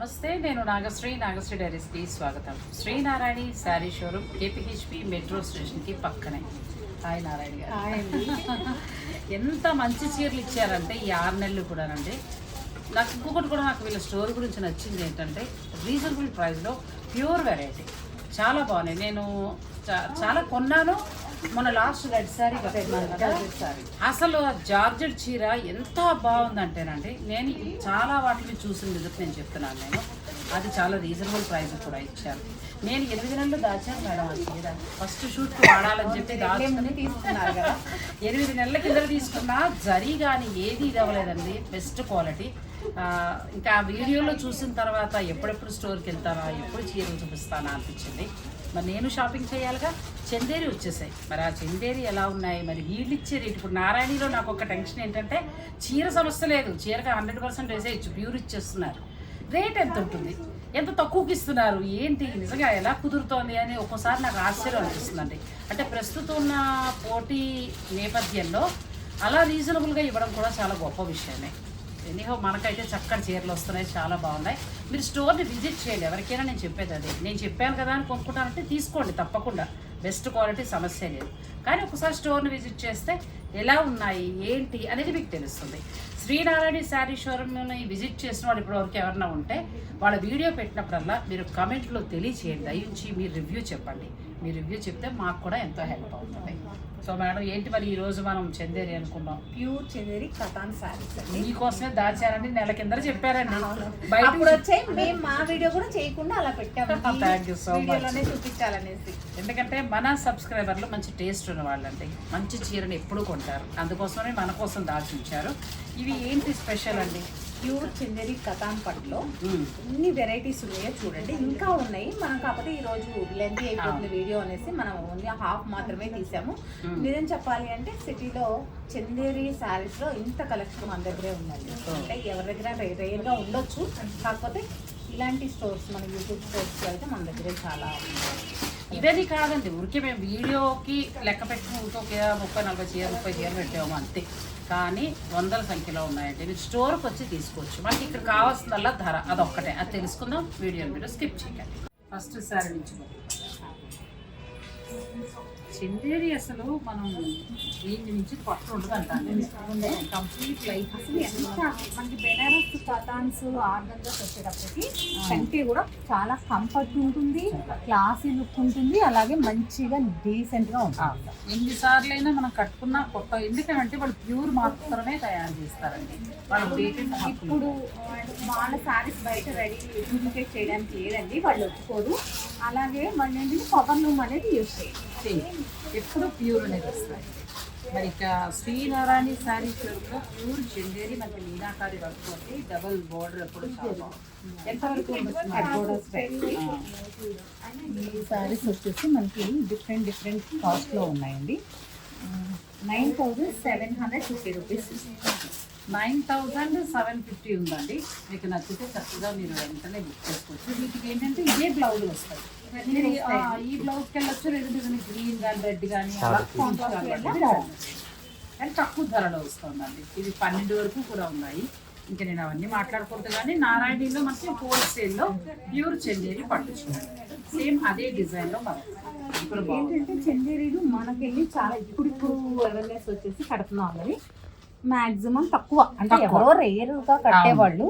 నమస్తే నేను నాగశ్రీ నాగశ్రీ డైరీస్కి స్వాగతం. Srinarayani sari showroom KPHB metro స్టేషన్కి పక్కనే. హాయ్ నారాయణ గారు. ఎంత మంచి చీరలు ఇచ్చారంటే ఈ ఆరు నెలలు కూడానండి. నాకు ఇంకొకటి కూడా నాకు వీళ్ళ స్టోర్ గురించి నచ్చింది ఏంటంటే రీజనబుల్ ప్రైస్లో ప్యూర్ వెరైటీ. చాలా బాగున్నాయి. నేను చాలా కొన్నాను మొన్న లాస్ట్ రెడ్ సారీ కదా? అసలు ఆ జార్జెట్ చీర ఎంత బాగుందంటేనండి నేను చాలా వాటిని చూసిన విధంగా నేను చెప్తున్నాను నేను. అది చాలా రీజనబుల్ ప్రైస్ కూడా ఇచ్చారు. నేను ఎనిమిది నెలలు దాచాను మేడం ఆ చీర. ఫస్ట్ షూట్కి వాడాలని చెప్పి దాచుకుని తీసుకున్నారు కదా. ఎనిమిది నెలల కింద తీసుకున్నా జరీ కానీ ఏది ఇది అవ్వలేదండి బెస్ట్ క్వాలిటీ ఇంకా ఆ వీడియోలో చూసిన తర్వాత ఎప్పుడెప్పుడు స్టోర్కి వెళ్తానా ఎప్పుడు చీరలు చూపిస్తానా అనిపించింది. మరి నేను షాపింగ్ చేయాలిగా? చందేరి వచ్చేసాయి. మరి ఆ చందేరి ఎలా ఉన్నాయి? మరి వీళ్ళు ఇచ్చే రేటు ఇప్పుడు నారాయణలో నాకు ఒక టెన్షన్ ఏంటంటే చీర సమస్య లేదు. చీరగా హండ్రెడ్ పర్సెంట్ వేసేయచ్చు ప్యూర్ ఇచ్చేస్తున్నారు. రేట్ ఎంత ఉంటుంది? ఎంత తక్కువకి ఇస్తున్నారు? ఏంటి? నిజంగా ఎలా కుదురుతోంది అని ఒక్కోసారి నాకు ఆశ్చర్యం అనిపిస్తుందండి. అంటే ప్రస్తుతం ఉన్న పోటీ నేపథ్యంలో అలా రీజనబుల్గా ఇవ్వడం కూడా చాలా గొప్ప విషయమే. ఎనీహో మనకైతే చక్కటి చీరలు వస్తున్నాయి. చాలా బాగున్నాయి. మీరు స్టోర్ని విజిట్ చేయండి. ఎవరికైనా నేను చెప్పేది అదే. నేను చెప్పాను కదా అని కొనుక్కుంటానంటే తీసుకోండి. తప్పకుండా. బెస్ట్ క్వాలిటీ సమస్య లేదు. కానీ ఒకసారి స్టోర్ని విజిట్ చేస్తే ఎలా ఉన్నాయి? ఏంటి? అనేది మీకు తెలుస్తుంది. శ్రీనారాయణ శారీ షోరూమ్ని విజిట్ చేసిన వాళ్ళు ఇప్పటివరకు ఎవరైనా ఉంటే వాళ్ళ వీడియో పెట్టినప్పుడల్లా మీరు కమెంట్లో తెలియచేయండి. దయించి మీరు రివ్యూ చెప్పండి. మీ రివ్యూ చెప్తే మాకు కూడా ఎంతో హెల్ప్ అవుతుంది. సో మేడం ఏంటి మరి ఈ రోజు మనం చందేరి అనుకున్నాం ప్యూర్ చెందేరి కథాన్ శారీస్ మీకోసమే దాచారని నెల కింద చెప్పారండి. బయట అప్పుడు వచ్చాయి మేము మా వీడియో కూడా చేయకుండా అలా పెట్టాము. You so much. వీడియోలోనే చూపించాలనేసి. ఎందుకంటే మన సబ్స్క్రైబర్లు మంచి టేస్ట్ ఉన్న వాళ్ళండి మంచి చీరని ఎప్పుడు కొంటారు. అందుకోసమే మన కోసం దాచి ఉంచారు. ఇవి ఏంటి స్పెషల్ అండి? ప్యూర్ చందేరి కథాన్ మ్మ్. ఎన్ని వెరైటీస్ ఉన్నాయో చూడండి. ఇంకా ఉన్నాయి. మనం కాకపోతే ఈ రోజు లెంత్ అయిపోతుంది వీడియో అనేసి మనం ఓన్లీ హాఫ్ మాత్రమే తీసాము. నిజం చెప్పాలి అంటే సిటీలో చందేరి శారీస్లో ఇంత కలెక్షన్ మన దగ్గరే ఉందండి. అంటే ఎవరి దగ్గర రేర్గా ఉండొచ్చు. కాకపోతే ఇలాంటి స్టోర్స్ మన యూట్యూబ్ స్టోర్స్ అయితే మన దగ్గరే చాలా ఉన్నాయి. ఇవన్నీ కాదండి. ఊరికే మేము వీడియోకి లెక్క పెట్టుకుని ఊరికే ఒక ముప్పై నలభై చీర ముప్పై చీరలు పెట్టాము అంతే. కానీ వందల సంఖ్యలో ఉన్నాయండి. మీరు స్టోర్కి వచ్చి తీసుకోవచ్చు. మనకి ఇక్కడ కావాల్సిందల్లా ధర అదొక్కటే. అది తెలుసుకుందాం. వీడియో మీరు స్కిప్ చేయండి. ఫస్ట్ సారీ నుంచి చిందేరి అసలు మనం దీని నుంచి పట్టు ఉండదు అంటాను కంప్లీట్ లైఫ్ అసలు ఎంత మనకి బెనారస్ కథాన్స్ ఆర్గన్గా వచ్చేటప్పటికి కంటే కూడా చాలా కంఫర్ట్ ఉంటుంది క్లాసీ లుక్ ఉంటుంది అలాగే మంచిగా డీసెంట్గా ఉంటుంది. ఎన్నిసార్లు అయినా మనం కట్టుకున్న కొత్త ఎందుకంటే వాళ్ళు ప్యూర్ మాత్రమే తయారు చేస్తారండి. వాళ్ళు ఇప్పుడు వాళ్ళ సారీస్ బయట రెడీ డూప్లికేట్ చేయడానికి లేదండి వాళ్ళు ఒప్పుకోరు. అలాగే మళ్ళీ ఏంటంటే పవర్ లూమ్ అనేది యూజ్ చేయాలి సేమ్. ఎప్పుడు ప్యూర్ అనేది వస్తాయి మరి ఇక శ్రీనారాయణ శారీ షోరూమ్లో ప్యూర్ చందేరి మనకి మీనాకారి వర్క్ తోటి డబల్ బోర్డర్ ఎప్పుడు. ఎంతవరకు ఈ సారీస్ వచ్చేసి మనకి డిఫరెంట్ డిఫరెంట్ కాస్ట్లో ఉన్నాయండి. Nine thousand seven hundred fifty rupees. Nine thousand seven fifty ఉందండి. మీకు నచ్చితే చక్కగా మీరు వెంటనే బుక్ చేసుకోవచ్చు. వీటికి ఏంటంటే ఇదే బ్లౌజులు వస్తాయి. ఈ లేదంటే గ్రీన్ కానీ రెడ్ కానీ అలా కానీ తక్కువ ధరలో వస్తుందండి. ఇది పన్నెండు వరకు కూడా ఉన్నాయి. ఇంకా నేను అవన్నీ మాట్లాడకూడదు కానీ నారాయణలో మనకి హోల్సేల్లో ప్యూర్ చందేరి పట్టుచున్నాను సేమ్ అదే డిజైన్లో మనం ఇప్పుడు ఏంటంటే చందేరీలు మనకెళ్ళి చాలా ఇప్పుడు ఇప్పుడు అవేర్నెస్ వచ్చేసి కడుతున్నాం అని మాక్సిమం తక్కువ. అంటే. ఎవరో రేర్గా కట్టేవాళ్ళు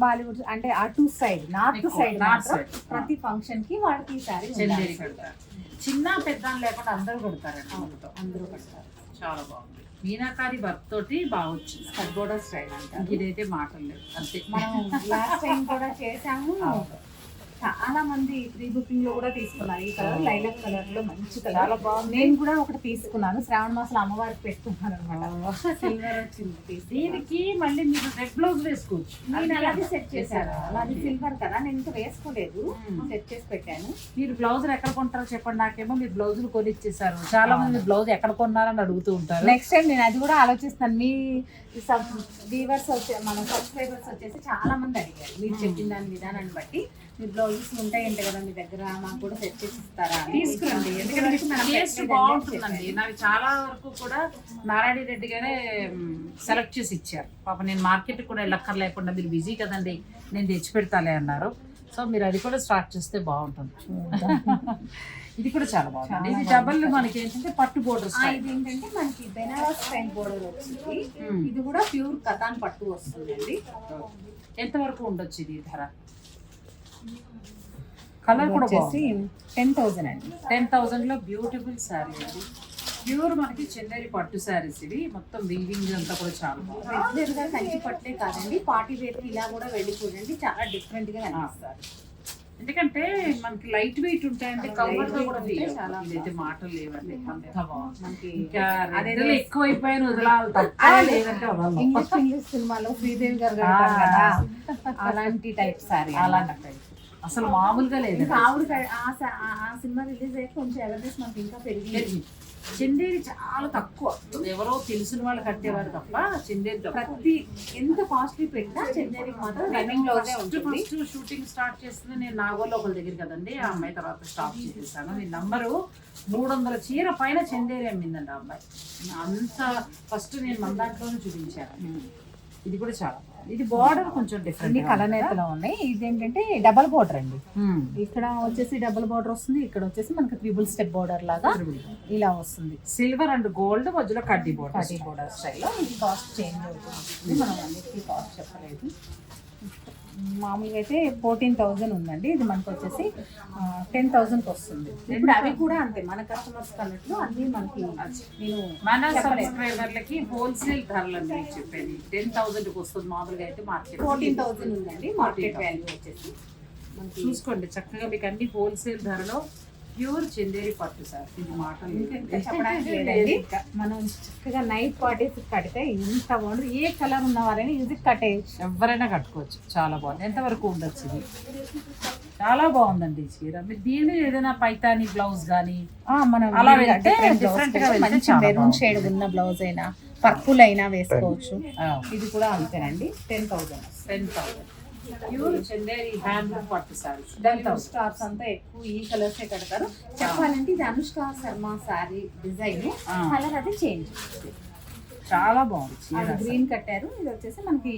బాలీవుడ్ అంటే అటు సైడ్ నార్త్ సైడ్ మాత్రం. ప్రతి ఫంక్షన్కి వాళ్ళకి ఈ సారీ చందేరి కడతారు చిన్న పెద్ద లేకుండా అందరూ కొడతారండి అందరూ కడతారు. చాలా బాగుంది. మీనాకారి వర్క్ తోటి బాగా వచ్చింది. కడ్బోర్డర్ స్టైల్ అంటారు. ఇంక ఇదైతే మాటలు లేదు అంతే. మనం లాస్ట్ టైం కూడా చేసాము. చాలా మంది ప్రీ బుకింగ్లో కూడా తీసుకున్నారు. ఈ కలర్ లైలక్ కలర్లో మంచి కలర్. నేను కూడా ఒకటి తీసుకున్నాను. శ్రావణ మాసంలో అమ్మవారికి పెట్టుకున్నాను అనమాట సిల్వర్ వచ్చింది తీసి. దీనికి మళ్ళీ మీరు రెడ్ బ్లౌజ్ వేసుకోవచ్చు. నేను అలాగే సెట్ చేశాను. అలాగే సిల్వర్ కదా. నేను ఇంకా వేసుకోలేదు. సెట్ చేసి పెట్టాను. మీరు బ్లౌజులు ఎక్కడ కొంటారో చెప్పండి. నాకేమో మీరు బ్లౌజులు కొనిచ్చేసారు చాలా మంది బ్లౌజ్ ఎక్కడ కొన్నారని అడుగుతూ ఉంటారు. నెక్స్ట్ టైం నేను అది కూడా ఆలోచిస్తాను. మీ వీవర్స్ వచ్చే మన సబ్స్క్రైబర్స్ వచ్చేసి చాలా మంది అడిగారు. మీరు చెప్పిన దాని విధానాన్ని బట్టి. మీ బ్లౌజెస్ ఉంటాయంట కదా మీ దగ్గర మాకు కూడా సెట్ చేసి ఇస్తారా. తీసుకురండి. ఎందుకంటే బాగుంటుందండి. నాకు చాలా వరకు కూడా నారాయణ రెడ్డి గారే సెలెక్ట్ చేసి ఇచ్చారు. పాప నేను మార్కెట్ కూడా వెళ్ళక్కర్ లేకుండా మీరు బిజీ కదండి నేను తెచ్చి పెడతాలే అన్నారు. సో మీరు అది కూడా స్టార్ట్ చేస్తే బాగుంటుంది. ఇది కూడా చాలా బాగుంది. ఇది డబల్ మనకి ఏంటంటే పట్టు బోర్డర్ ఇది ఏంటంటే మనకి బెనారస్ స్టైల్ బోర్డర్ వచ్చింది. ఇది కూడా ప్యూర్ కథాన్ పట్టు వస్తుందండి. ఎంత వరకు ఉండొచ్చు ఇది ధర? కలర్ కూడా వచ్చేసి టెన్ థౌసండ్ అండి. టెన్ థౌజండ్లో బ్యూటిఫుల్ శారీ అండి. ప్యూర్ మనకి చెందేరి పట్టు శారీస్ ఇవి. మొత్తం వీవింగ్ అంతా కూడా చాలా బాగుంది. కంచి పట్టే కాదండి. పార్టీ వేర్ ఇలా కూడా వెళ్ళి చూడండి. చాలా డిఫరెంట్గా కనిపిస్తారు ఎందుకంటే మనకి లైట్ వెయిట్ ఉంటాయంటే కంఫర్ట్గా కూడా చాలా ఇదైతే మాటలు లేవండి. అంత బాగుంది. ఇంకా అదే రెడ్లు ఎక్కువైపోయాను వదలాలి తప్ప. లేదంటే ఇంగ్లీష్ ఇంగ్లీష్ సినిమాలో శ్రీదేవి గారు అలాంటి టైప్ సారీ అలాంటి అసలు మామూలుగా లేదు ఆవిడ ఆ సినిమా రిలీజ్ అయ్యి కొంచెం అవేర్నెస్ మనకి ఇంకా పెరిగింది. చందేరి చాలా తక్కువ. ఎవరో తెలిసిన వాళ్ళు కట్టేవారు తప్ప చందేరి ప్రతి ఎంత కాస్ట్లీ పెట్టినా చెన్నైకి మాత్రం రన్నింగ్లోనే ఉంటుంది. ఫస్ట్ షూటింగ్ స్టార్ట్ చేస్తుంది నేను నాగోల్లో ఒకరి దగ్గర కదండి. ఆ అమ్మాయి తర్వాత స్టాప్ చేసేసాను. మీ నంబరు మూడు వందల చీర పైన చందేరి అమ్మిందండి ఆ అమ్మాయి. అంత ఫస్ట్ నేను మన దాంట్లోనే చూపించాను. ఇది కూడా చాలా. ఇది బార్డర్ కొంచెం డిఫరెంట్ కలనేతలో ఉన్నాయి. ఇది ఏంటంటే డబల్ బోర్డర్ అండి ఇక్కడ వచ్చేసి డబుల్ బోర్డర్ వస్తుంది. ఇక్కడ వచ్చేసి మనకి త్రిబుల్ స్టెప్ బోర్డర్ లాగా ఇలా వస్తుంది. సిల్వర్ అండ్ గోల్డ్ మధ్యలో కడ్డీ బార్డర్ పార్టీ బోర్డర్ స్టైల్లో ఇది కాస్ట్ చేంజ్ అవుతుంది. మనం అన్నిటికీ కాస్ట్ చెప్పలేదు. మామూలుగా అయితే ఫోర్టీన్ థౌజండ్ ఉందండి. ఇది మనకు వచ్చేసి టెన్ థౌజండ్కి వస్తుంది ఇప్పుడు అవి కూడా అంతే. మన కస్టమర్స్ అన్నట్లు అన్ని మనకి నేను మన. సబ్స్క్రైబర్లకి హోల్సేల్ ధరలు అని చెప్పేది. టెన్ థౌసండ్ వస్తుంది మామూలుగా అయితే మార్కెట్ ఫోర్టీన్ థౌజండ్ ఉందండి. మార్కెట్ వాల్యూ వచ్చేసి చూసుకోండి చక్కగా మీకు అన్ని హోల్సేల్ ధరలో ప్యూర్ చందేరి పట్టు సార్. ఇది లేదండి మనం చక్కగా నైట్ పార్టీస్ కడితే ఇంత బాగుంటుంది. ఏ కలర్ ఉన్న వాళ్ళని ఇది కట్టేయచ్చు. ఎవరైనా కట్టుకోవచ్చు. చాలా బాగుంది. ఎంతవరకు ఉండొచ్చు ఇది? చాలా బాగుందండి ఈ చీర. మీరు దీని ఏదైనా పైతాని బ్లౌజ్ కానీ మనం అలా వెళ్తే గా మంచి మెరూన్. షేడ్ ఉన్న బ్లౌజ్ అయినా పర్పుల్ అయినా వేసుకోవచ్చు. ఇది కూడా అంతేనండి. Ten thousand. Ten thousand. Stars అంతా ఎక్కువ ఈ కలర్స్ కడతారు. చెప్పాలంటే ఇది అనుష్క శర్మ సారీ డిజైన్. కలర్ అది చేంజ్ చాలా బాగుంది. గ్రీన్ కట్టారు. ఇది వచ్చేసి మనకి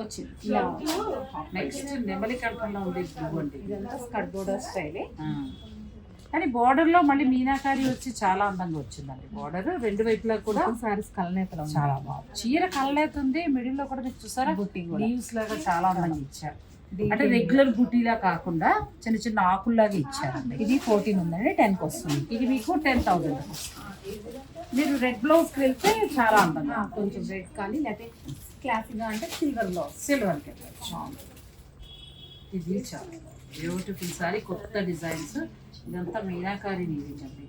వచ్చింది. నెక్స్ట్ నెమలి కంఠంలో ఉంది ఇదంతా స్కర్ట్ బోర్డర్ స్టైలే కానీ border లో మళ్ళీ మీనాకారి వచ్చి చాలా అందంగా వచ్చిందండి. బార్డర్ రెండు వైపులా కూడా సారీస్ కలనేతలో చాలా బాగుంది. చీర కళ్ళైతుంది మిడిల్లో కూడా మీరు చూసారా. లీవ్స్ లాగా చాలా అందంగా ఇచ్చారు. అంటే రెగ్యులర్ బుటీలా కాకుండా చిన్న చిన్న ఆకుల్లాగా ఇచ్చారండి ఇది ఫోర్టీన్ ఉందండి టెన్కి వస్తుంది. ఇది మీకు టెన్ థౌసండ్ మీరు రెడ్ బ్లౌజ్కి వెళ్తే చాలా అందంగా ఆ, కొంచెం రెడ్ కానీ లేకపోతే క్లాసిక్గా అంటే సిల్వర్ బ్లౌజ్ సిల్వర్కి ఇది చాలా బ్యూటిఫుల్ సారీ కొత్త డిజైన్స్. ఇదంతా మీనాకారి వీవింగ్ అండి.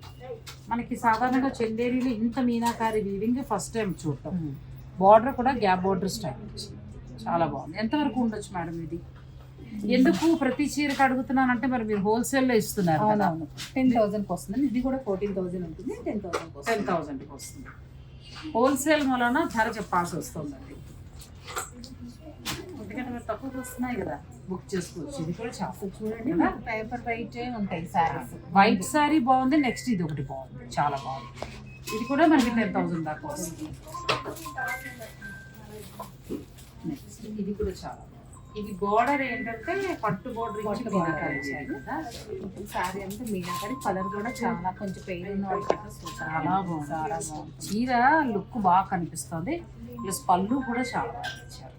మనకి సాధారణంగా చందేరీలో ఇంత మీనాకారి వీవింగ్ ఫస్ట్ టైం చూడటం. బార్డర్ కూడా గ్యాప్ బార్డర్ స్టైల్ చాలా బాగుంది. ఎంతవరకు ఉండొచ్చు మేడం ఇది? ఎందుకు ప్రతి చీరకు అడుగుతున్నానంటే మరి మీరు హోల్సేల్లో ఇస్తున్నారు కదా. అవునవును. టెన్ థౌసండ్కి వస్తుంది ఇది కూడా ఫోర్టీన్ థౌసండ్ ఉంటుంది టెన్ వస్తుంది. టెన్ థౌసండ్కి వస్తుంది. హోల్సేల్ వలన ధర చెప్పాల్సి వస్తుందండి. ఎందుకంటే మీరు తక్కువకి వస్తున్నాయి కదా. బుక్ చేసుకోవచ్చు. ఇది కూడా చాలా చూడండి పేపర్ వైట్ ఉంటాయి సారీస్. వైట్ సారీ బాగుంది నెక్స్ట్ ఇది ఒకటి బాగుంది. చాలా బాగుంది. ఇది కూడా మనకి టెన్ థౌసండ్ దాకా వస్తుంది. నెక్స్ట్ ఇది కూడా చాలా ఇది బోర్డర్ ఏంటంటే పట్టు బోర్డర్ ఇచ్చి మీనాకారి ఇచ్చారు. సారీ అంతా మీనాకరి కలర్ కూడా చాలా కొంచెం పెయిన్ ఉన్న వాళ్ళకి చాలా బాగుంది చాలా బాగుంది. చీర లుక్ బాగా కనిపిస్తుంది. ప్లస్ పళ్ళు కూడా చాలా బాగా ఇచ్చారు.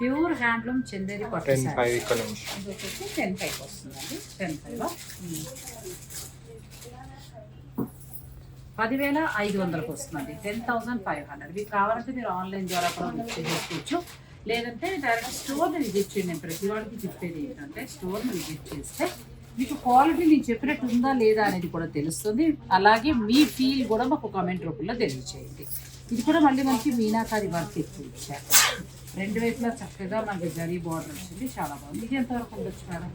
ప్యూర్ హ్యాండ్లూమ్ చందేరి పట్టు ఇది వచ్చేసి టెన్ ఫైవ్ వస్తుందండి. టెన్ ఫైవ్ పదివేల ఐదు వందలకు వస్తుందండి. Ten thousand five hundred. మీకు కావాలంటే మీరు ఆన్లైన్ ద్వారా కూడా బుక్ చేసుకోవచ్చు. లేదంటే డైరెక్ట్ స్టోర్ని విజిట్ చేయండి. నేను ప్రతి వాడికి చెప్పేది ఏంటంటే స్టోర్ని విజిట్ చేస్తే మీకు క్వాలిటీ నేను చెప్పినట్టు ఉందా లేదా అనేది కూడా తెలుస్తుంది. అలాగే మీ ఫీల్ కూడా మాకు కామెంట్ రూపంలో తెలియచేయండి. ఇది కూడా మళ్ళీ మనకి మీనాకారి వర్క్ ఎక్కువ ఇచ్చారు. రెండు వైపులా చక్కగా మనకి జరీ బార్డర్ వచ్చింది చాలా బాగుంది. ఇది ఎంతవరకు ఉండొచ్చు మేడం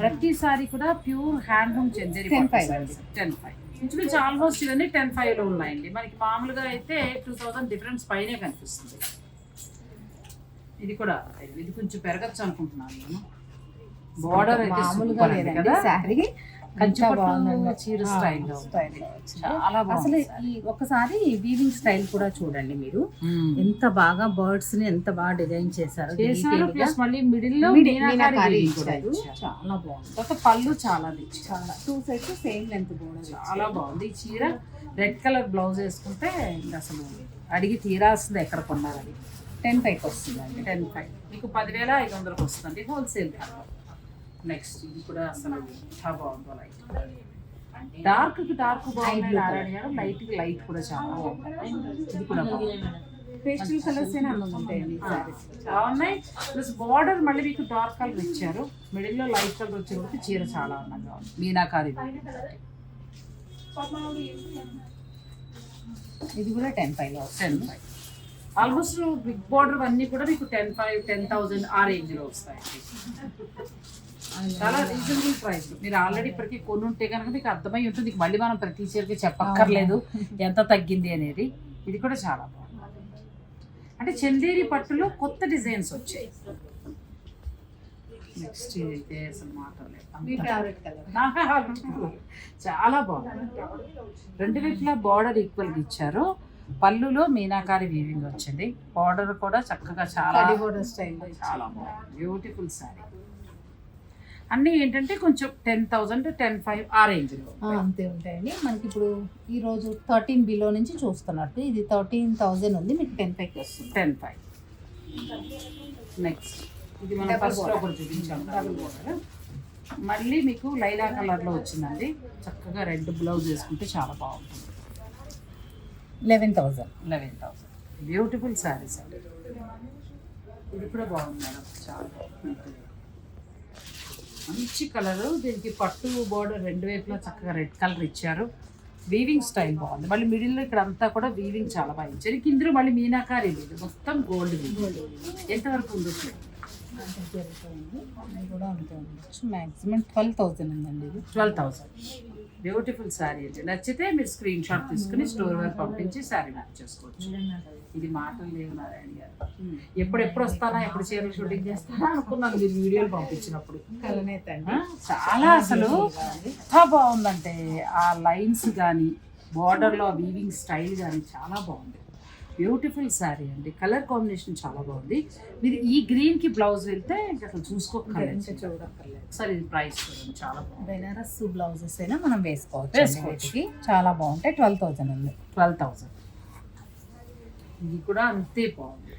ప్రతిసారి కూడా ప్యూర్ హ్యాండ్లూమ్ చందేరి 10.5 అండి. టెన్ ఫైవ్ ఇంచుమించు ఆల్మోస్ట్ ఇవన్నీ టెన్ ఫైవ్లో ఉన్నాయండి. మనకి మామూలుగా అయితే టూ థౌసండ్ డిఫరెన్స్ పైనే కనిపిస్తుంది. ఇది కూడా ఇది కొంచెం పెరగచ్చు అనుకుంటున్నాను నేను. బార్డర్ అయితే మామూలుగా లేదండి శారీ. చీర. చాలా అసలు ఈ ఒకసారి వీవింగ్ స్టైల్ కూడా చూడండి మీరు. ఎంత బాగా బర్డ్స్ని ఎంత బాగా డిజైన్ చేశారు మళ్ళీ మిడిల్లో. చాలా బాగుంది. పళ్ళు చాలా టూ సైడ్స్ సేమ్ లెంత్ కూడా చాలా బాగుంది. ఈ చీర రెడ్ కలర్ బ్లౌజ్ వేసుకుంటే అసలు అడిగి తీరాల్సింది ఎక్కడ కొన్నారని. టెన్ పైకి వస్తుందండి. టెన్ ఫైవ్ మీకు పదివేల ఐదు వందలకు వస్తుంది హోల్సేల్ నెక్స్ట్ ఇది కూడా అసలు చాలా బాగుంది లైట్ డార్క్కి డార్క్ బాగుంది నారాయణ గారు లైట్కి లైట్ కూడా చాలా బాగుంది. ఇది కూడా పేస్టల్ కలర్స్ అయినా ఉంటాయండి. బాగున్నాయి. ప్లస్ బార్డర్ మళ్ళీ మీకు డార్క్ కలర్ ఇచ్చారు. మిడిల్లో లైట్ కలర్ వచ్చేటప్పుడు చీర చాలా అందంగా ఉంది. మీనాకారి ఇది కూడా టెన్ పైలో టెన్ వస్తుంది. ఫైవ్ ఆల్మోస్ట్ బిగ్ బార్డర్ అన్నీ కూడా మీకు టెన్ ఫైవ్ టెన్ థౌసండ్ ఆ రేంజ్లో వస్తాయి చాలా రీజనబుల్ ప్రైస్ మీరు ఆల్రెడీ ఇప్పటికీ కొన్ని ఉంటే కనుక మీకు అర్థమై ఉంటుంది. మళ్ళీ మనం ప్రతి చీరకి చెప్పక్కర్లేదు. ఎంత తగ్గింది అనేది. ఇది కూడా చాలా బాగుంది. అంటే చందేరి పట్టులో కొత్త డిజైన్స్ వచ్చాయి. నెక్స్ట్ ఇదైతే అసలు మాటలే మీ ఫేవరెట్ కలర్ నాకు చాలా బాగుంది. రెండు వైపులా బార్డర్ ఈక్వల్గా ఇచ్చారు. పళ్ళులో మీనాకారి వీవింగ్ వచ్చింది బార్డర్ కూడా చక్కగా చాలా చాలా బాగుంది. బ్యూటిఫుల్ శారీ అన్నీ ఏంటంటే కొంచెం టెన్ థౌజండ్ టెన్ ఫైవ్ ఆ రేంజ్లో అంతే ఉంటాయండి. మనకి ఇప్పుడు ఈ రోజు థర్టీన్ బిలో నుంచి చూస్తున్నట్టు ఇది థర్టీన్ థౌజండ్ ఉంది మీకు టెన్ పైకి వస్తుంది. టెన్ ఫైవ్ నెక్స్ట్ ఇది మనం ఫస్ట్. ఒకటి చూపించాం. డబుల్ బోర్డర్ మళ్ళీ మీకు లైలా కలర్లో వచ్చిందండి. చక్కగా రెడ్ బ్లౌజ్ వేసుకుంటే చాలా బాగుంటుంది. Eleven thousand eleven thousand beautiful saris అండి. ఇది కూడా బాగుంది మేడం. చాలా బాగుంది. మంచి కలర్. దీనికి పట్టు బోర్డర్ రెండు వైపులా చక్కగా రెడ్ కలర్ ఇచ్చారు. వీవింగ్ స్టైల్ బాగుంది. మళ్ళీ మిడిల్లో ఇక్కడ అంతా కూడా వీవింగ్ చాలా బాగా ఇచ్చారు. ఇందులో మళ్ళీ మీనాకారి లేదు. మొత్తం గోల్డ్ ఎంతవరకు ఇది కూడా అంతే ఉండొచ్చు మ్యాక్సిమం ట్వెల్వ్ థౌజండ్ ఉందండి ఇది. Twelve thousand. బ్యూటిఫుల్ శారీ అండి. నచ్చితే మీరు స్క్రీన్ షాట్ తీసుకుని స్టోర్ వరకు పంపించి శారీ బుక్ చేసుకోవచ్చు. ఇది మాటలు లేవు నారాయణ గారు. ఎప్పుడెప్పుడు వస్తానా ఎప్పుడు చీరలు షూటింగ్ చేస్తానా అనుకున్నాను మీరు వీడియోలు పంపించినప్పుడు. కలనేత చాలా అసలు ఎంత బాగుందంటే ఆ లైన్స్ కానీ బార్డర్లో వీవింగ్ స్టైల్ కానీ చాలా బాగుంది. బ్యూటిఫుల్ శారీ అండి. కలర్ కాంబినేషన్ చాలా బాగుంది. మీరు ఈ గ్రీన్కి బ్లౌజ్ వెళ్తే అసలు చూసుకోకర్లేదు. చూడక్కర్లేదు. ఇది ప్రైస్ చూడండి. చాలా బాగుంది. బెనారస్ బ్లౌజెస్ అయినా మనం వేసుకోవచ్చు చాలా బాగుంటాయి. ట్వెల్వ్ థౌజండ్ ఉంది ట్వెల్వ్ థౌసండ్. ఇది కూడా అంతే బాగుంది.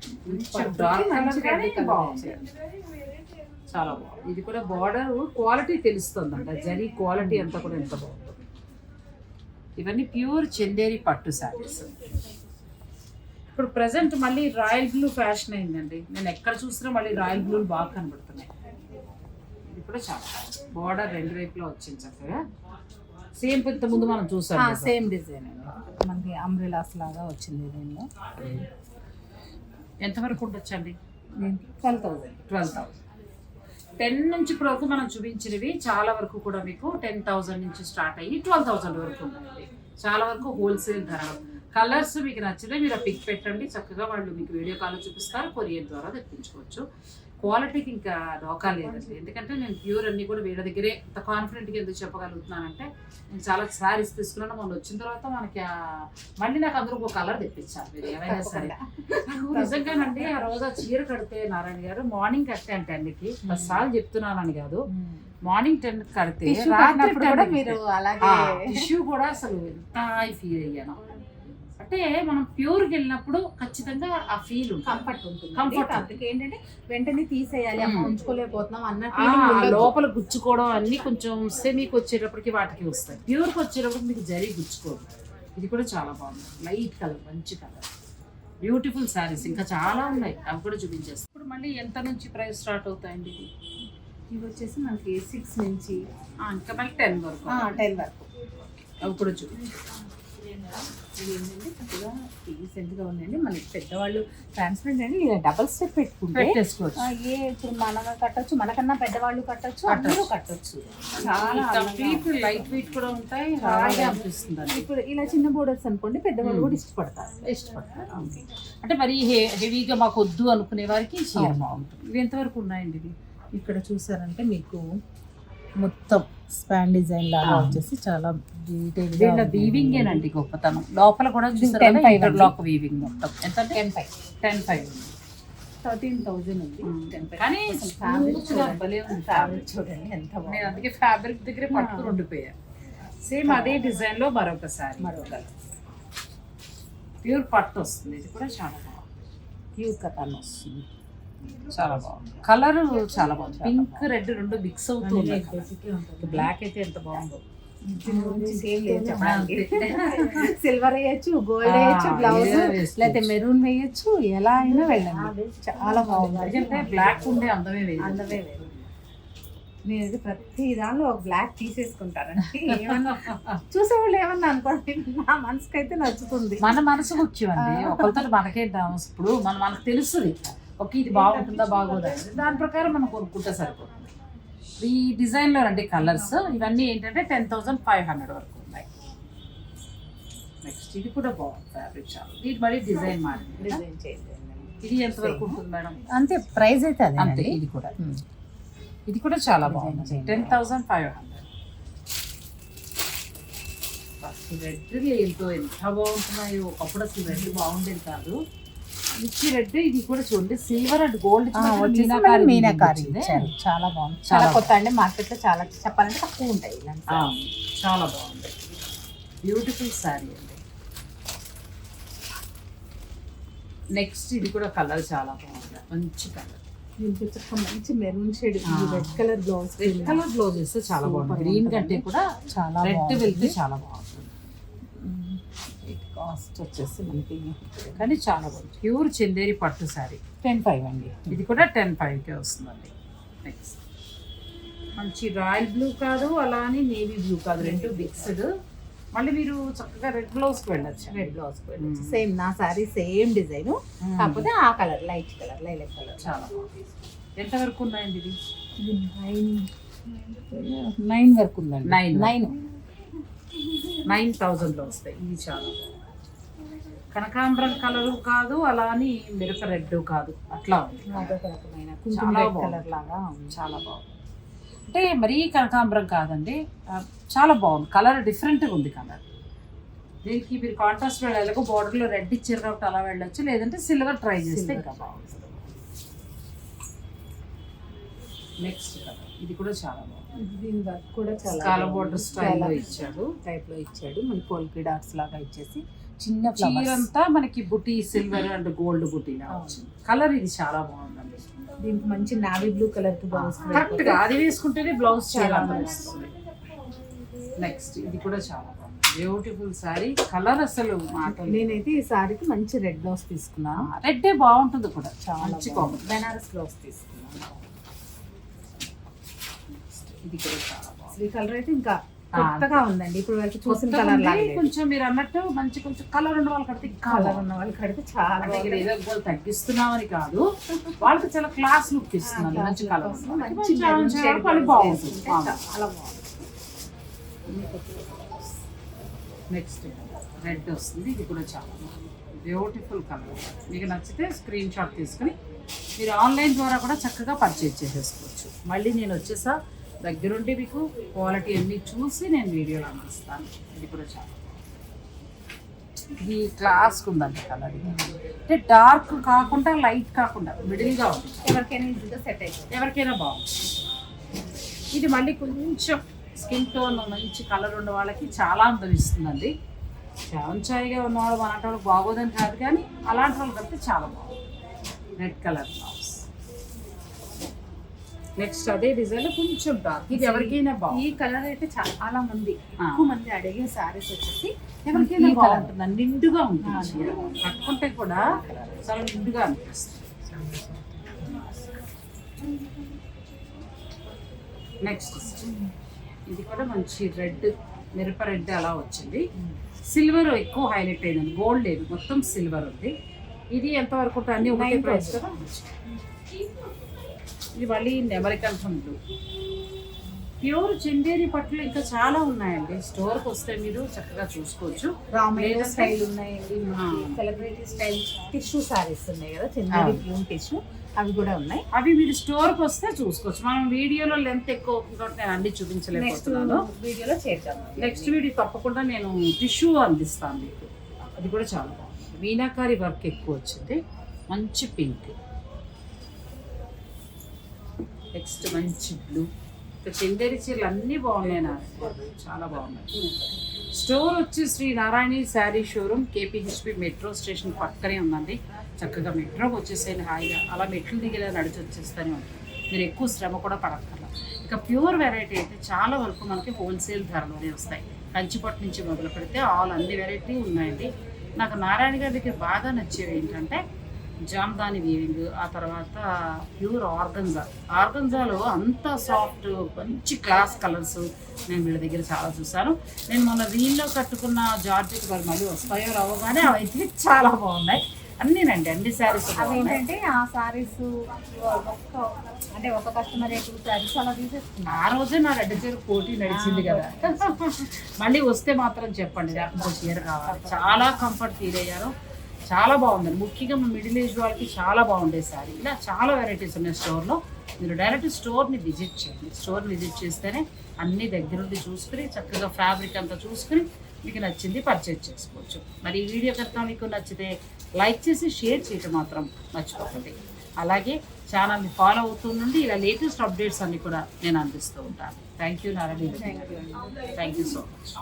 చాలా బాగుంది. ఇది కూడా బార్డర్ క్వాలిటీ తెలుస్తుంది అంట జరీ క్వాలిటీ అంతా కూడా ఎంత బాగుంది. ఇవన్నీ ప్యూర్ చందేరి పట్టు శారీస్. ఇప్పుడు ప్రజెంట్ మళ్ళీ రాయల్ బ్లూ ఫ్యాషన్ అయిందండి. నేను ఎక్కడ చూసినా మళ్ళీ రాయల్ బ్లూ బాగా కనబడుతున్నాయి. ఇది కూడా చాలా బార్డర్ రెండు వైపులో వచ్చింది చక్కగా. సేమ్ ఇంత ముందు మనం చూసాం. సేమ్ డిజైన్ అండి. మనకి అంబ్రిలాస్ లాగా వచ్చింది దీనిలో. ఎంతవరకు ఉండొచ్చండి? Twelve thousand twelve thousand ten నుంచి ఇప్పుడు వరకు మనం చూపించినవి చాలా వరకు కూడా మీకు టెన్ థౌసండ్ నుంచి స్టార్ట్ అయ్యి ట్వెల్వ్ థౌసండ్ వరకు ఉంటాయండి చాలా వరకు హోల్సేల్ ధరలు కలర్స్ మీకు నచ్చితే మీరు ఆ పిక్ పెట్టండి. చక్కగా వాళ్ళు మీకు వీడియో కాల్ చూపిస్తారు. కొరియర్ ద్వారా తెప్పించుకోవచ్చు. క్వాలిటీకి ఇంకా డోకా లేదండి. ఎందుకంటే నేను ప్యూర్ అన్ని కూడా వీళ్ళ దగ్గరే అంత కాన్ఫిడెంట్గా ఎందుకు చెప్పగలుగుతున్నానంటే నేను చాలా శారీస్ తీసుకున్నాను. మొన్న వచ్చిన తర్వాత మనకి మళ్ళీ నాకు అందరూ ఒక కలర్ తెప్పించారు మీరు ఏమైనా సరే. నాకు నిజంగానండి ఆ రోజు ఆ చీర కడితే నారాయణ గారు మార్నింగ్ కట్టే అంటే అన్నికి సార్లు చెప్తున్నానని కాదు. మార్నింగ్ టెన్ కడితే రాత్రి కూడా మీరు అలాగే టిష్యూ కూడా అసలు ఎంత ఫీల్ అయ్యాను. అంటే మనం ప్యూర్కి వెళ్ళినప్పుడు ఖచ్చితంగా ఆ ఫీల్ కంఫర్ట్ ఉంటుంది. Comfort. అందుకే ఏంటంటే వెంటనే తీసేయాలి. ఉంచుకోలేకపోతున్నాం అన్న ఆ, ఫీలింగ్ ఉండదు. లోపల గుచ్చుకోవడం అన్ని కొంచెం సెమీకి వచ్చేటప్పటికి వాటికి వస్తాయి. ప్యూర్కి వచ్చేటప్పుడు మీకు జరీ గుచ్చుకోదు. ఇది కూడా చాలా బాగుంది. లైట్ కలర్ మంచి కలర్ బ్యూటిఫుల్ శారీస్ ఇంకా చాలా ఉన్నాయి. అవి కూడా చూపించేస్తాం ఇప్పుడు మళ్ళీ ఎంత నుంచి ప్రైస్ స్టార్ట్ అవుతాయండి ఇవి? ఇవి వచ్చేసి మనకి సిక్స్ నుంచి ఆ, ఇంకా మళ్ళీ టెన్ వరకు. టెన్ వరకు. అవి కూడా చూపించు ఇది ఏంటంటే కొద్దిగా పీస్ డీసెంట్గా ఉన్నాయండి. మనకి పెద్దవాళ్ళు ట్రాన్స్పరెంట్ అండి. ఇలా డబల్ స్టెప్ పెట్టుకుంటే ఏ ఇప్పుడు మనం కట్టొచ్చు మనకన్నా పెద్దవాళ్ళు కట్టొచ్చు అందరూ కట్టొచ్చు. చాలా కంప్లీట్ లైట్ వెయిట్ కూడా ఉంటాయి. హాయిగా అనిపిస్తుంది ఇప్పుడు ఇలా చిన్న బోర్డర్స్ అనుకోండి పెద్దవాళ్ళు కూడా ఇష్టపడతారు. ఇష్టపడతారు. అంటే మరి హెవీగా మాకు వద్దు అనుకునే వారికి బాగుంటుంది ఇవి ఎంతవరకు ఉన్నాయండి ఇవి? ఇక్కడ చూసారంటే మీకు మొత్తం స్పాన్ డిజైన్ లాగా. వచ్చేసి చాలా డీటెయిల్ వీవింగ్ ఏనండి గొప్పతనం. లోపల కూడా చూసారు 10 five అండి. లాక్ వీవింగ్ మొత్తం. ఎంత ten five ten five thirteen thousand ఉంది Hmm. కానీ ఫ్యాబ్రిక్ ఉంది. ఫ్యాబ్రిక్ చూడండి ఎంత నేను అందుకే ఫ్యాబ్రిక్ దగ్గరే పట్టుకుని ఉండిపోయా. సేమ్ అదే డిజైన్లో మరొకసారి. మరో కలర్ ప్యూర్ పట్టు వస్తుంది. ఇది కూడా చాలా బాగుంది. ప్యూర్ కథన్ వస్తుంది. చాలా బాగుంది. కలర్ చాలా బాగుంది. పింక్ రెడ్ రెండు మిక్స్ అవుతూ ఉన్నాయి. బ్లాక్ అయితే ఎంత బాగుందో. సిల్వర్ వేయచ్చు గోల్డ్ వేయచ్చు బ్లౌజ్. లేకపోతే మెరూన్ వేయచ్చు ఎలా అయినా వెళ్ళండి. చాలా బాగుంది. బ్లాక్ ఉండే అందమే అందమే నేను ప్రతి దానిలో ఒక బ్లాక్ తీసేసుకుంటానండి. ఏమన్నా చూసేవాళ్ళు ఏమన్నా అనుకోండి నా మనసుకి అయితే నచ్చుతుంది. మన మనసు ముఖ్యం అండి ఒకరితో మనకేంటాం ఇప్పుడు మన మనకు తెలుస్తుంది. ఓకే ఇది బాగుంటుందా బాగోదా. దాని ప్రకారం మనం కొనుక్కుంటే సరిపోతుంది. ఈ డిజైన్లో రండి కలర్స్ ఇవన్నీ ఏంటంటే టెన్ థౌసండ్ ఫైవ్ హండ్రెడ్ వరకు ఉన్నాయి. నెక్స్ట్ ఇది కూడా బాగుంది ఫ్యాబ్రిక్ చాలా మళ్ళీ డిజైన్ మారింది కదా? డిజైన్ చేయండి ఇది ఎంత వరకు ఉంటుంది మేడం? అంతే ప్రైస్ అయితే అదే అంతే ఇది కూడా. ఇది కూడా చాలా బాగుంది. Ten thousand five hundred red ఎంత బాగుంటున్నాయో. ఒకప్పుడు అసలు రెడ్ బాగుండేది కాదు. మిర్చి రెడ్ ఇది కూడా చూడండి. సిల్వర్ అండ్ గోల్డ్ మీనాకారి ఇచ్చారు. చాలా బాగుంది. చాలా కొత్త అండి. మార్కెట్లో చాలా చెప్పాలంటే తక్కువ ఉంటాయి ఇలాంటి చాలా బాగుంది. బ్యూటిఫుల్ శారీ అండి. నెక్స్ట్ ఇది కూడా కలర్ చాలా బాగుంది. మంచి కలర్ మంచి maroon shade. Red colour blouse red colour blouse వేస్తే చాలా బాగుంది. గ్రీన్. కంటే కూడా చాలా రెడ్ బాగుంది. వెళ్తే చాలా బాగుంటుంది కాస్ట్ వచ్చేసి మనకి కానీ చాలా బాగుంది. ప్యూర్ చందేరి పట్టు శారీ. టెన్ ఫైవ్ అండి. ఇది కూడా టెన్ ఫైవ్కే వస్తుందండి. నెక్స్ట్ మంచి రాయల్ బ్లూ కాదు అలా అని నేవీ బ్లూ కాదు రెండు మిక్స్డ్ మళ్ళీ మీరు చక్కగా రెడ్ బ్లౌజ్కి వెళ్ళచ్చు. Red blouse Mm. సేమ్ నా సారీ సేమ్ డిజైన్. కాకపోతే ఆ colour light colour lilac colour. చాలా బాగుంది. ఎంతవరకు ఉన్నాయండి ఇది? నైన్. నైన్ వరకు ఉందండి. Nine. నైన్. నైన్ థౌజండ్లో వస్తాయి. ఇది చాలా కనకాంబరం కలరు కాదు అలా అని మిరప రెడ్ కాదు. అట్లా ఉంది. చాలా బాగుంది. కలర్ లాగా ఉంది. చాలా బాగుంది. అంటే మరీ కనకాంబరం కాదండి. చాలా బాగుంది. కలర్ డిఫరెంట్గా ఉంది కలర్. దీనికి మీరు కాంట్రాస్ట్ వెళ్ళాలకు బార్డర్లో రెడ్ ఇచ్చారు కాబట్టి అలా వెళ్ళొచ్చు. లేదంటే సిల్వర్ ట్రై చేస్తే. ఇంకా బాగుంటుంది నెక్స్ట్ కలర్ ఇది కూడా చాలా బాగుంది. దీని వర్క్ కూడా చాలా స్కాల బోర్డర్ స్టైల్లో ఇచ్చాడు. టైప్లో ఇచ్చాడు. మళ్ళీ పోల్కి డాట్స్ లాగా ఇచ్చేసి చిన్న చీర అంతా మనకి బుటీ సిల్వర్ అండ్ గోల్డ్ వచ్చింది. కలర్ ఇది చాలా బాగుందండి. దీనికి మంచి నావీ బ్లూ కలర్కి బ్లౌజ్ కరెక్ట్గా అది వేసుకుంటేనే బ్లౌజ్ చాలా బాగుంది. నెక్స్ట్ ఇది కూడా చాలా బాగుంది. బ్యూటిఫుల్ సారీ కలర్ అసలు మాట నేనైతే ఈ సారీకి మంచి రెడ్ బ్లౌజ్ తీసుకున్నాను రెడ్ బాగుంటుంది కూడా. చాలా మంచి బాగుంది. బెనారస్ బ్లౌజ్ తీసుకున్నాను ఇది కూడా చాలా బాగుంది. ఈ కలర్ అయితే ఇంకా కొత్తగా ఉందండి. ఇప్పుడు వరకు చూసిన కలర్ కొంచెం మీరు అన్నట్టు మంచి కొంచెం కలర్ ఉన్న వాళ్ళకి కడితే కలర్. ఉన్న వాళ్ళు కడితే చాలా. ఏదో గోల్ తగ్గిస్తున్నామని కాదు. వాళ్ళకి చాలా క్లాస్ లుక్ ఇస్తుంది ఆ, మంచి కలర్ బాగుంటుంది చాలా బాగుంది. నెక్స్ట్ రెడ్ వస్తుంది. ఇది కూడా చాలా బ్యూటిఫుల్ కలర్ మీకు నచ్చితే స్క్రీన్ షాట్ తీసుకుని మీరు ఆన్లైన్ ద్వారా కూడా చక్కగా పర్చేజ్ చేసేసుకోవచ్చు. మళ్ళీ నేను వచ్చేసా దగ్గరుండి మీకు క్వాలిటీ అన్ని చూసి నేను వీడియోలో అందిస్తాను. ఇది కూడా చాలా. ఇది క్లాస్కి ఉందండి కలర్ అంటే డార్క్ కాకుండా లైట్ కాకుండా మిడిల్గా ఉంది. ఎవరికైనా ఈజీగా సెట్ అయిపోతుంది. ఎవరికైనా బాగుంటుంది ఇది మళ్ళీ కొంచెం స్కిన్ టోన్ మంచి కలర్ ఉన్న వాళ్ళకి చాలా అందం ఇస్తుందండి చాంచాయిగా ఉన్నవాళ్ళు అలాంటి వాళ్ళకి బాగోదని కాదు కానీ అలాంటి వాళ్ళకి అయితే చాలా బాగుంది. రెడ్ కలర్ బ్లౌజ్ నెక్స్ట్ అదే డిజైన్ కొంచెం డార్క్ ఇది ఎవరికైనా ఈ బాగుంది కలర్ అయితే చాలా మంది. ఎక్కువ మంది అడిగే సారీస్ వచ్చేసి ఎవరికైనా ఈ. బాగుంటుంది. నిండుగా ఉంటుంది. కట్టుకుంటే కూడా చాలా నిండుగా అనిపిస్తుంది. నెక్స్ట్ ఇది కూడా మంచి రెడ్ మిరప రెడ్ అలా వచ్చింది. సిల్వర్ ఎక్కువ హైలైట్ అయింది గోల్డ్ లేదు. మొత్తం సిల్వర్ ఉంది. ఇది ఎంత వరకు ఉంటుంది అన్ని ఒకటే Nine ప్రైస్. కదా? మళ్ళీ అమెరికన్ బ్లూ ప్యూర్ చందేరి పట్లు ఇంకా చాలా ఉన్నాయండి. స్టోర్కి వస్తే మీరు చక్కగా చూసుకోవచ్చు. స్టైల్ ఉన్నాయండి. సెలబ్రిటీ స్టైల్ టిష్యూ సారీస్ ఉన్నాయి కదా చందేరి ఆ. ప్యూన్ టిష్యూ అవి కూడా ఉన్నాయి. అవి మీరు స్టోర్కి వస్తే చూసుకోవచ్చు. మనం వీడియోలో లెంత్ ఎక్కువ అన్ని చూపించలేకపోతున్నాను. వీడియోలో చేద్దాం. నెక్స్ట్ వీడియో తప్పకుండా నేను టిష్యూ అందిస్తాను మీకు. అది కూడా చాలా బాగుంది. మీనాకారి వర్క్ ఎక్కువ వచ్చింది. మంచి పింక్. నెక్స్ట్ మంచి బ్లూ. ఇక చందేరి చీరలు అన్నీ బాగున్నాయి నా చాలా బాగున్నాయి. స్టోర్ వచ్చి Shri Narayani sari showroom KPHB metro station పక్కనే ఉందండి. చక్కగా మెట్రోకి వచ్చేసేయండి హాయిగా. అలా మెట్లు దిగేలా నడిచి వచ్చేస్తూనే ఉంటుంది మీరు ఎక్కువ శ్రమ కూడా పడక్కర్ల. ఇక ప్యూర్ వెరైటీ అయితే చాలా వరకు మనకి హోల్సేల్ ధరలోనే వస్తాయి. కంచిపట్టు నుంచి మొదలు పెడితే ఆల్ అన్ని వెరైటీ ఉన్నాయండి. నాకు నారాయణ గారి దగ్గర బాగా నచ్చేవి ఏంటంటే జామ్దాని వీవింగ్ ఆ తర్వాత ప్యూర్ ఆర్గంజా. ఆర్గంజాలో అంత సాఫ్ట్ మంచి క్లాస్ కలర్స్ నేను వీళ్ళ దగ్గర చాలా చూసాను నేను మొన్న వీల్లో కట్టుకున్న జార్జెట్ మరి మళ్ళీ వస్తాయో రావో కానీ అవి అయితే చాలా బాగున్నాయి. అన్నీనండి అన్ని శారీస్ ఏంటంటే ఆ సారీస్ ఒక్క అంటే ఒక కస్టమర్ టూ సారీస్ అలా తీసేసుకున్నాం ఆ రోజే నా రెడ్డి చీర పోటీ నడిచింది కదా. మళ్ళీ వస్తే మాత్రం చెప్పండి లేకపోతే చీర కావాలి. చాలా కంఫర్ట్ ఫీల్ అయ్యారు. చాలా బాగుంది ముఖ్యంగా మా మిడిల్ ఏజ్ వాళ్ళకి చాలా బాగుండే సారీ ఇలా చాలా వెరైటీస్ ఉన్నాయి స్టోర్లో. మీరు డైరెక్ట్ స్టోర్ని విజిట్ చేయండి. స్టోర్ని విజిట్ చేస్తేనే అన్ని దగ్గరుండి చూసుకుని చక్కగా ఫ్యాబ్రిక్ అంతా చూసుకుని మీకు నచ్చింది పర్చేజ్ చేసుకోవచ్చు. మరి ఈ వీడియో కనుక మీకు నచ్చితే లైక్ చేసి షేర్ చేయటం మాత్రం మర్చిపోకండి. అలాగే ఛానల్ని ఫాలో అవుతుండండి ఇలా లేటెస్ట్ అప్డేట్స్ అన్ని కూడా నేను అందిస్తూ ఉంటాను. Thank you Narayana thank you so much.